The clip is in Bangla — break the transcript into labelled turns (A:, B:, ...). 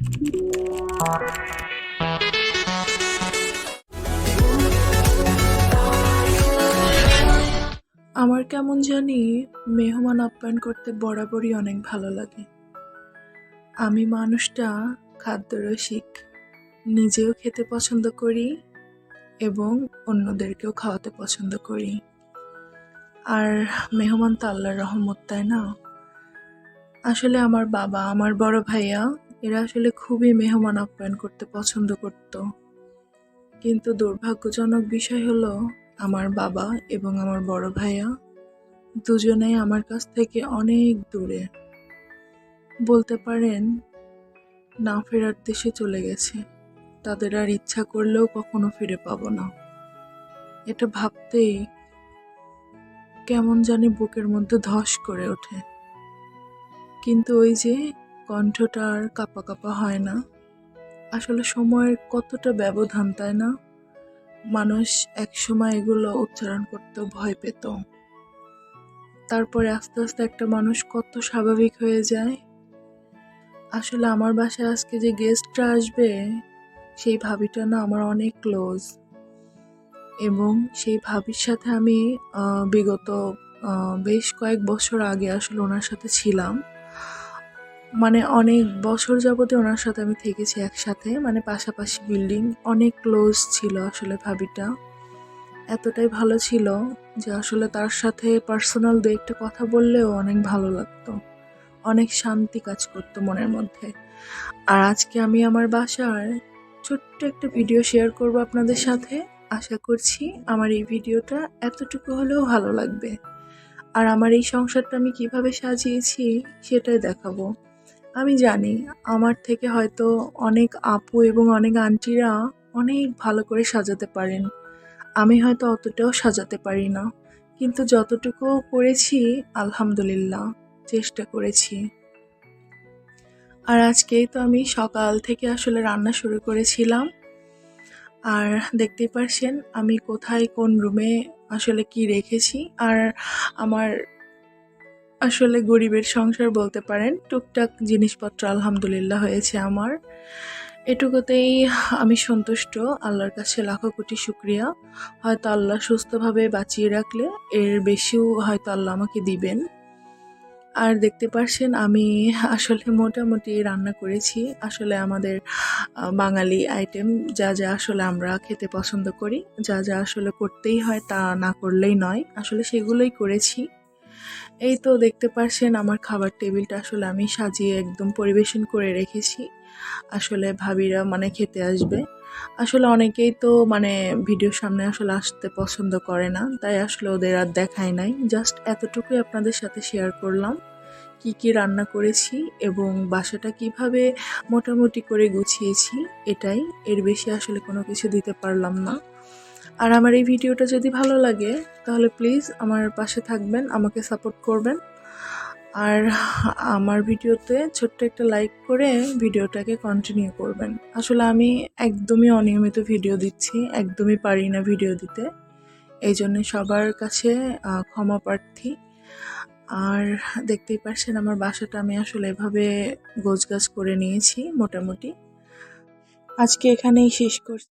A: আমার কেমন জানি মেহমান আপ্যায়ন করতে বরাবরই অনেক ভালো লাগে। আমি মানুষটা, খাদ্যরসিক, নিজেও খেতে পছন্দ করি এবং অন্যদেরকেও খাওয়াতে পছন্দ করি। আর মেহমান তো আল্লাহর রহমত, তাই না? আসলে আমার বাবা, আমার বড় ভাইয়া এরা আসলে খুবই মেহমান আপ্যায়ন করতে পছন্দ করত। কিন্তু দুর্ভাগ্যজনক বিষয় হলো, আমার বাবা এবং আমার বড় ভাইয়া দুজনেই আমার কাছ থেকে অনেক দূরে। বলতে পারেন, না ফেরার দেশে চলে গেছে। তাদের আর ইচ্ছা করলেও কখনো ফিরে পাবো না। এটা ভাবতেই কেমন জানি বুকের মধ্যে ধস করে ওঠে। কিন্তু ওই যে কণ্ঠটা আর কাপা কাপা হয় না। আসলে সময়ের কতটা ব্যবধান, তাই না? মানুষ একসময় এগুলো উচ্চারণ করতেও ভয় পেত। তারপরে আস্তে আস্তে একটা মানুষ কত স্বাভাবিক হয়ে যায়। আসলে আমার বাসায় আজকে যে গেস্টরা আসবে, সেই ভাবিটা না আমার অনেক ক্লোজ এবং সেই ভাবির সাথে আমি বিগত বেশ কয়েক বছর আগে আসলে ওনার সাথে ছিলাম। মানে অনেক বছর যাবতে ওনার সাথে আমি থেকেছি একসাথে মানে পাশাপাশি বিল্ডিং অনেক ক্লোজ ছিল আসলে ভাবিটা। এতটাই ভালো ছিল যে আসলে তার সাথে পার্সোনাল দু একটা কথা বললেও অনেক ভালো লাগতো। অনেক শান্তি কাজ করতো মনের মধ্যে। আর আজকে আমি আমার বাসার ছোট্ট একটা ভিডিও শেয়ার করব আপনাদের সাথে। আশা করছি আমার এই ভিডিওটা এতটুকু হলেও ভালো লাগবে। আর আমার এই সংসারটা আমি কীভাবে সাজিয়েছি সেটাই দেখাবো। আমি জানি আমার থেকে হয়তো অনেক আপু এবং অনেক আন্টিরা অনেক ভালো করে সাজাতে পারেন। আমি হয়তো অতটাও সাজাতে পারি না। কিন্তু যতটুকু করেছি, আলহামদুলিল্লাহ, চেষ্টা করেছি। আর আজকেই তো আমি সকাল থেকে আসলে রান্না শুরু করেছিলাম। আর দেখতেই পারছেন আমি কোথায় কোন রুমে আসলে কি রেখেছি। আর আমার আসলে গরিবের সংসার বলতে পারেন, টুকটাক জিনিসপত্র আলহামদুলিল্লাহ হয়েছে আমার। এটুকুতেই আমি সন্তুষ্ট, আল্লাহর কাছে লাখো কোটি শুক্রিয়া। হয়তো আল্লাহ সুস্থভাবে বাঁচিয়ে রাখলে, এর বেশিও হয়তো আল্লাহ আমাকে দিবেন। আর দেখতে পারছেন, আমি আসলে মোটামুটি রান্না করেছি। আসলে আমাদের বাঙালি আইটেম যা যা আসলে আমরা খেতে পছন্দ করি, যা যা আসলে করতেই হয় তা না করলেই নয়। আসলে সেগুলোই করেছি। এই তো দেখতে পারছেন আমার খাবার টেবিলটা আসলে আমি সাজিয়ে একদম পরিবেশন করে রেখেছি। আসলে ভাবিরা মানে খেতে আসবে। আসলে অনেকেই তো মানে ভিডিওর সামনে আসলে আসতে পছন্দ করে না, তাই আসলে ওদের আর দেখায় নাই। জাস্ট এতটুকুই আপনাদের সাথে শেয়ার করলাম, কি কি রান্না করেছি এবং বাসাটা কীভাবে মোটামুটি করে গুছিয়েছি, এটাই। এর বেশি আসলে কোনো কিছু দিতে পারলাম না। আর আমার এই ভিডিওটা যদি ভালো লাগে, তাহলে প্লিজ আমার পাশে থাকবেন, আমাকে সাপোর্ট করবেন। আর আমার ভিডিওতে ছোট্ট একটা লাইক করে ভিডিওটাকে কন্টিনিউ করবেন। আসলে আমি একদমই অনিয়মিত ভিডিও দিচ্ছি, একদমই পারি না ভিডিও দিতে। এই জন্য সবার কাছে ক্ষমা প্রার্থী। আর দেখতেই পারছেন আমার বাসাটা আমি আসলে এভাবে গোছগাছ করে নিয়েছি মোটামুটি। আজকে এখানেই শেষ করছি